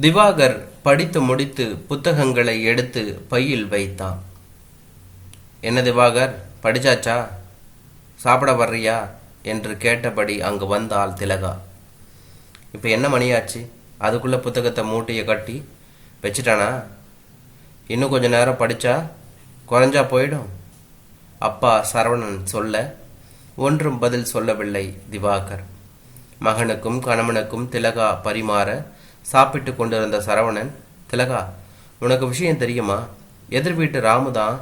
திவாகர் படித்து முடித்து புத்தகங்களை எடுத்து பையில் வைத்தான். என்ன திவாகர் படிச்சாச்சா? சாப்பிட வர்றியா? என்று கேட்டபடி அங்கு வந்தாள் திலகா. இப்போ என்ன மணியாச்சு? அதுக்குள்ள புத்தகத்தை மூட்டையை கட்டி வச்சிட்டானா? இன்னும் கொஞ்ச நேரம் படிச்சா குறைஞ்சா போயிடும்? அப்பா சரவணன் சொல்ல ஒன்றும் பதில் சொல்லவில்லை திவாகர். மகனுக்கும் கணவனுக்கும் திலகா பரிமாற சாப்பிட்டு கொண்டிருந்த சரவணன் திலகா உனக்கு விஷயம் தெரியுமா? எதிர் வீட்டு ராமு தான்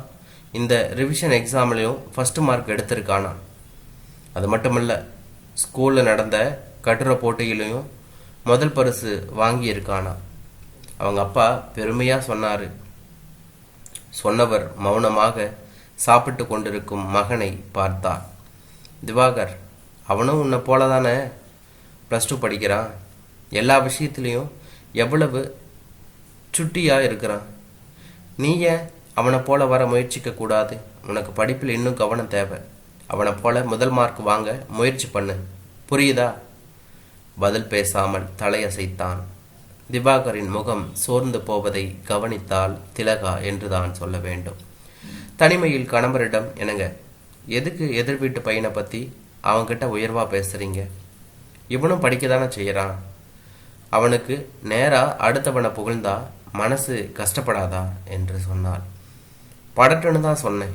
இந்த ரிவிஷன் எக்ஸாம்லையும் ஃபஸ்ட்டு மார்க் எடுத்திருக்கானா? அது மட்டுமல்ல ஸ்கூலில் நடந்த கட்டுரை போட்டியிலையும் முதல் பரிசு வாங்கியிருக்கானா? அவங்க அப்பா பெருமையாக சொன்னார். சொன்னவர் மௌனமாக சாப்பிட்டு கொண்டிருக்கும் மகனை பார்த்தார். திவாகர் அவனும் உன்னை போல தானே ப்ளஸ் டூ படிக்கிறான். எல்லா விஷயத்துலேயும் எவ்வளவு சுட்டியாக இருக்கிறான்? நீ ஏன் அவனை போல வர முயற்சிக்க கூடாது? உனக்கு படிப்பில் இன்னும் கவனம் தேவை. அவனை போல முதல் மார்க் வாங்க முயற்சி பண்ணு. புரியுதா? பதில் பேசாமல் தலையசைத்தான். திவாகரின் முகம் சோர்ந்து போவதை கவனித்தால் திலகா என்றுதான் சொல்ல வேண்டும். தனிமையில் கணவரிடம் என்னங்க எதுக்கு எதிர் வீட்டு பையனை பற்றி அவன்கிட்ட உயர்வா பேசுறீங்க? இவனும் படிக்க தானே செய்கிறான் அவனுக்கு நேரா அடுத்தவனை புகழ்ந்தா மனசு கஷ்டப்படாதா? என்று சொன்னாள். படட்டுன்னு தான் சொன்னேன்.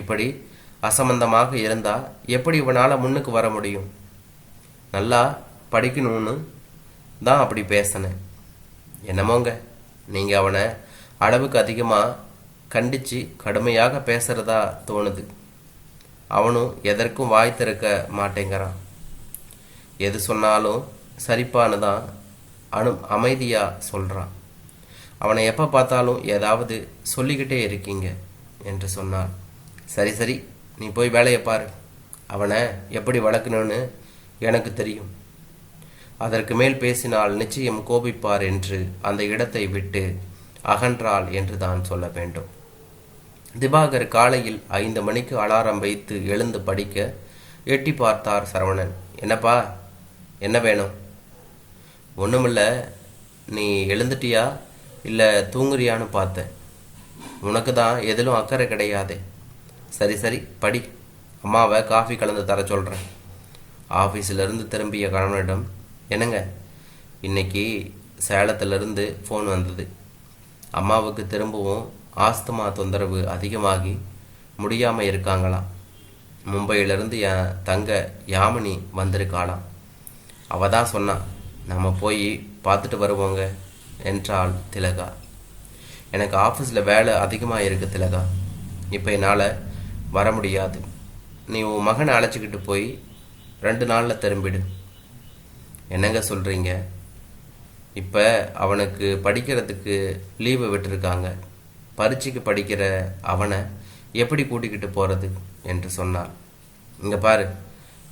இப்படி அசம்பந்தமாக இருந்தா எப்படி இவனால முன்னுக்கு வர முடியும்? நல்லா படிக்கணும்னு தான் அப்படி பேசினேன். என்னமோங்க நீங்கள் அவனை அளவுக்கு அதிகமாக கண்டித்து கடுமையாக பேசுகிறதா தோணுது. அவனும் எதற்கும் வாய் திறக்க மாட்டேங்கிறான். எது சொன்னாலும் சரிப்பானதான் அனு அமைதியாக சொல்கிறான் அவனை எப்போ பார்த்தாலும் ஏதாவது சொல்லிக்கிட்டே இருக்கீங்க என்று சொன்னார் சரி சரி நீ போய் வேலையை பாரு. அவனை எப்படி வளர்க்கணும்னு எனக்கு தெரியும். அதற்கு மேல் பேசினால் நிச்சயம் கோபிப்பார் என்று அந்த இடத்தை விட்டு அகன்றாள் என்று தான் சொல்ல வேண்டும். திபாகர் காலையில் ஐந்து மணிக்கு அலாரம் வைத்து எழுந்து படிக்க எட்டி பார்த்தார் சரவணன். என்னப்பா என்ன வேணும்? ஒன்றுமில்ல நீ எழுந்துட்டியா? இல்லை தூங்குறியான்னு பார்த்தேன் உனக்கு தான் எதிலும் அக்கறை கிடையாதே. சரி சரி படி. அம்மாவை காஃபி கலந்து தர சொல்கிறேன் ஆஃபீஸிலிருந்து திரும்பிய கணவனிடம் என்னங்க? இன்னைக்கு சேலத்திலிருந்து ஃபோன் வந்தது. அம்மாவுக்கு திரும்பவும் ஆஸ்துமா தொந்தரவு அதிகமாகி முடியாமல் இருக்காங்களாம் மும்பையிலிருந்து என் தங்க யாமினி வந்திருக்காளாம். அவ தான் சொன்னான் நம்ம போய் பார்த்துட்டு வருவோங்க என்றாள் திலகா. எனக்கு ஆஃபீஸில் வேலை அதிகமாக இருக்குது திலகா. இப்போ என்னால் வர முடியாது. நீ உன் மகனை அழைச்சிக்கிட்டு போய் ரெண்டு நாளில் திரும்பிடு. என்னங்க சொல்கிறீங்க இப்போ அவனுக்கு படிக்கிறதுக்கு லீவு விட்டுருக்காங்க. பரீட்சைக்கு படிக்கிற அவனை எப்படி கூட்டிக்கிட்டு போகிறது என்று சொன்னார் இங்கே பாரு.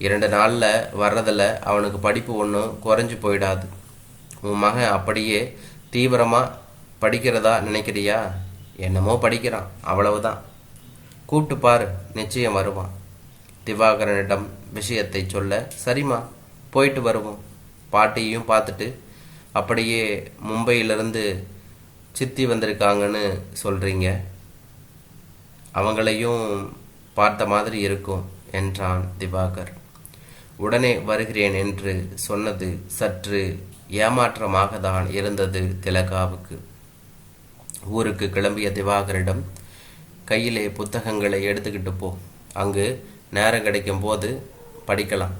இரண்டு நாளில் வர்றதில் அவனுக்கு படிப்பு ஒன்றும் குறைஞ்சு போயிடாது. உன் மகன் அப்படியே தீவிரமாக படிக்கிறதா நினைக்கிறியா? என்னமோ படிக்கிறான். அவ்வளவுதான். கூப்பிட்டு பாரு நிச்சயம் வருவான். திவாகரனிடம் விஷயத்தை சொல்ல சரிம்மா போயிட்டு வருவோம். பாட்டியையும் பார்த்துட்டு அப்படியே மும்பையிலிருந்து சித்தி வந்திருக்காங்கன்னு சொல்கிறீங்க அவங்களையும் பார்த்த மாதிரி இருக்கும் என்றான் திவாகர். உடனே வருகிறேன் என்று சொன்னது சற்று ஏமாற்றமாக தான் இருந்தது திலகாவுக்கு. ஊருக்கு கிளம்பிய திவாகரிடம் கையிலே புத்தகங்களை எடுத்துக்கிட்டு போ. அங்கு நேரம் கிடைக்கும் போது படிக்கலாம்.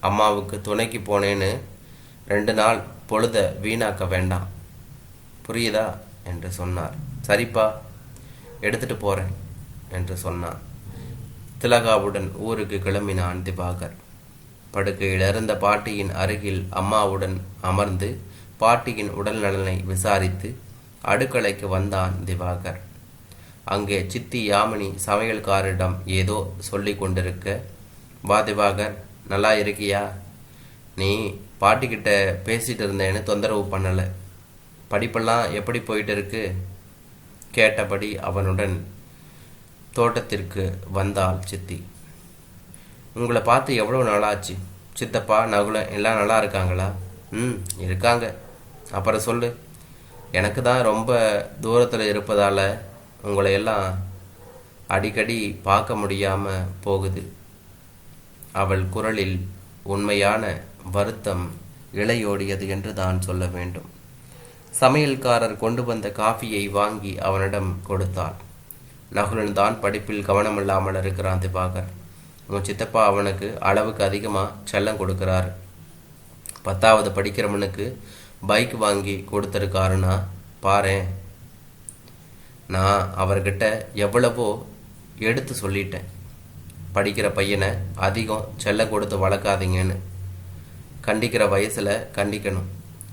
அம்மாவுக்கு துணைக்கு போனேன்னு ரெண்டு நாள் பொழுத வீணாக்க வேண்டாம். புரியுதா? என்று சொன்னார். சரிப்பா எடுத்துட்டு போறேன் என்று சொன்னான். திலகாவுடன் ஊருக்கு கிளம்பினான் திவாகர். படுக்கையில் இருந்த பாட்டியின் அருகில் அம்மாவுடன் அமர்ந்து பாட்டியின் உடல் நலனை விசாரித்து அடுக்கலைக்கு வந்தான் திவாகர். அங்கே சித்தி யாமினி சமையல்காரிடம் ஏதோ சொல்லி கொண்டிருக்க வா திவாகர் நல்லா இருக்கியா? நீ பாட்டிக்கிட்ட பேசிட்டு இருந்தேன்னு தொந்தரவு பண்ணலை. படிப்பெல்லாம் எப்படி போயிட்டு இருக்கு கேட்டபடி அவனுடன் தோட்டத்திற்கு வந்தாள் சித்தி. உங்களை பார்த்து எவ்வளோ நாளாச்சு? சித்தப்பா நகுல எல்லாம் நல்லா இருக்காங்களா? ம் இருக்காங்க. அப்புறம் சொல்லு. எனக்கு தான் ரொம்ப தூரத்தில் இருப்பதால் உங்களை எல்லாம் அடிக்கடி பார்க்க முடியாமல் போகுது. அவள் குரலில் உண்மையான வருத்தம் இளையோடியது என்று தான் சொல்ல வேண்டும். சமையல்காரர் கொண்டு வந்த காஃபியை வாங்கி அவனிடம் கொடுத்தாள் நகுலன் தான் படிப்பில் கவனமில்லாமல் இருக்கிறான் திவாகர். உன் சித்தப்பா அவனுக்கு அளவுக்கு அதிகமாக செல்லம் கொடுக்குறாரு. பத்தாவது படிக்கிறவனுக்கு பைக் வாங்கி கொடுத்துருக்காருன்னா பாரேன் நான் அவர்கிட்ட எவ்வளவோ எடுத்து சொல்லிட்டேன். படிக்கிற பையனை அதிகம் செல்லம் கொடுத்து வளர்க்காதீங்கன்னு. கண்டிக்கிற வயசில் கண்டிக்கணும்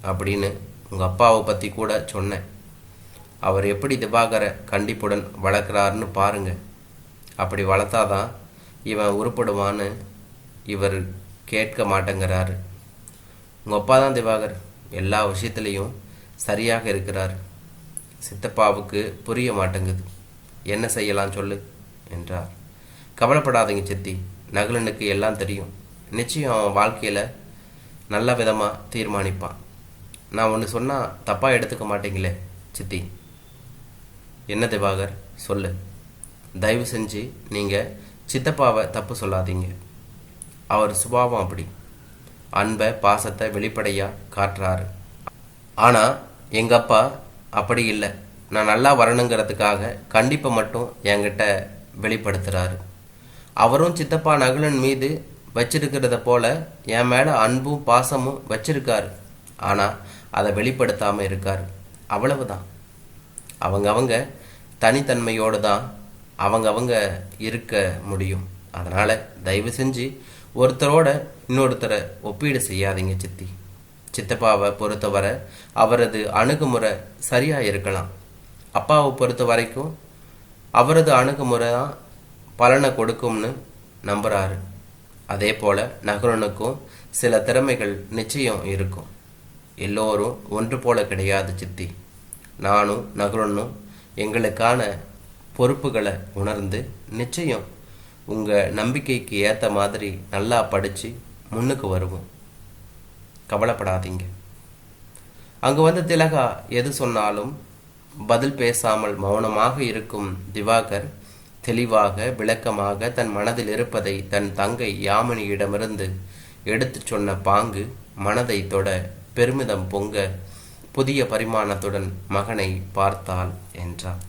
அப்படின்னு உங்கள் அப்பாவை பற்றி கூட சொன்னேன். அவர் எப்படி திவாகரை கண்டிப்புடன் வளர்க்குறாருன்னு பாருங்கள் அப்படி வளர்த்தாதான் இவன் உருப்படுவான்னு இவர் கேட்க மாட்டேங்கிறாரு. உங்கள் அப்பா தான் திவாகர். எல்லா விஷயத்துலேயும் சரியாக இருக்கிறார். சித்தப்பாவுக்கு புரிய மாட்டேங்குது. என்ன செய்யலாம் சொல்லு? என்றார். கவலைப்படாதீங்க சித்தி. நகுலனுக்கு எல்லாம் தெரியும். நிச்சயம் அவன் வாழ்க்கையில் நல்ல விதமாக தீர்மானிப்பான். நான் ஒன்று சொன்னால் தப்பாக எடுத்துக்க மாட்டீங்களே சித்தி. என்ன திவாகர்? சொல்லு. தயவு செஞ்சு நீங்கள் சித்தப்பாவை தப்பு சொல்லாதீங்க. அவர் சுபாவம் அப்படி. அன்பை பாசத்தை வெளிப்படையாக காட்டுறாரு. ஆனால் எங்கள் அப்பா அப்படி இல்லை. நான் நல்லா வரணுங்கிறதுக்காக கண்டிப்பை மட்டும் என்கிட்ட வெளிப்படுத்துகிறாரு அவரும் சித்தப்பா நகுலன் மீது வச்சிருக்கிறத போல என் மேலே அன்பும் பாசமும் வச்சிருக்காரு. ஆனால் அதை வெளிப்படுத்தாமல் இருக்கார். அவ்வளவுதான். அவங்க அவங்க தனித்தன்மையோடு தான் அவங்க அவங்க இருக்க முடியும். அதனால் தயவு செஞ்சு ஒருத்தரோட இன்னொருத்தரை ஒப்பீடு செய்யாதீங்க சித்தி. சித்தப்பாவை பொறுத்தவரை அவரது அணுகுமுறை சரியாக இருக்கலாம். அப்பாவை பொறுத்த வரைக்கும் அவரது அணுகுமுறை தான் பலனை கொடுக்கும்னு நம்புகிறாரு அதே போல் நகரனுக்கும் சில திறமைகள் நிச்சயம் இருக்கும். எல்லோரும் ஒன்று போல கிடையாது சித்தி. நானும் நகரனும் எங்களுக்கான பொறுப்புகளை உணர்ந்து நிச்சயம் உங்கள் நம்பிக்கைக்கு ஏற்ற மாதிரி நல்லா படித்து முன்னுக்கு வருவோம். கவலைப்படாதீங்க. அங்கு வந்த திலகா எது சொன்னாலும் பதில் பேசாமல் மௌனமாக இருக்கும் திவாகர் தெளிவாக விளக்கமாக தன் மனதில் இருப்பதை தன் தங்கை யாமினியிடமிருந்து எடுத்துச் சொன்ன பாங்கு மனதை தொட பெருமிதம் பொங்க புதிய பரிமாணத்துடன் மகனை பார்த்தாள் என்றார்.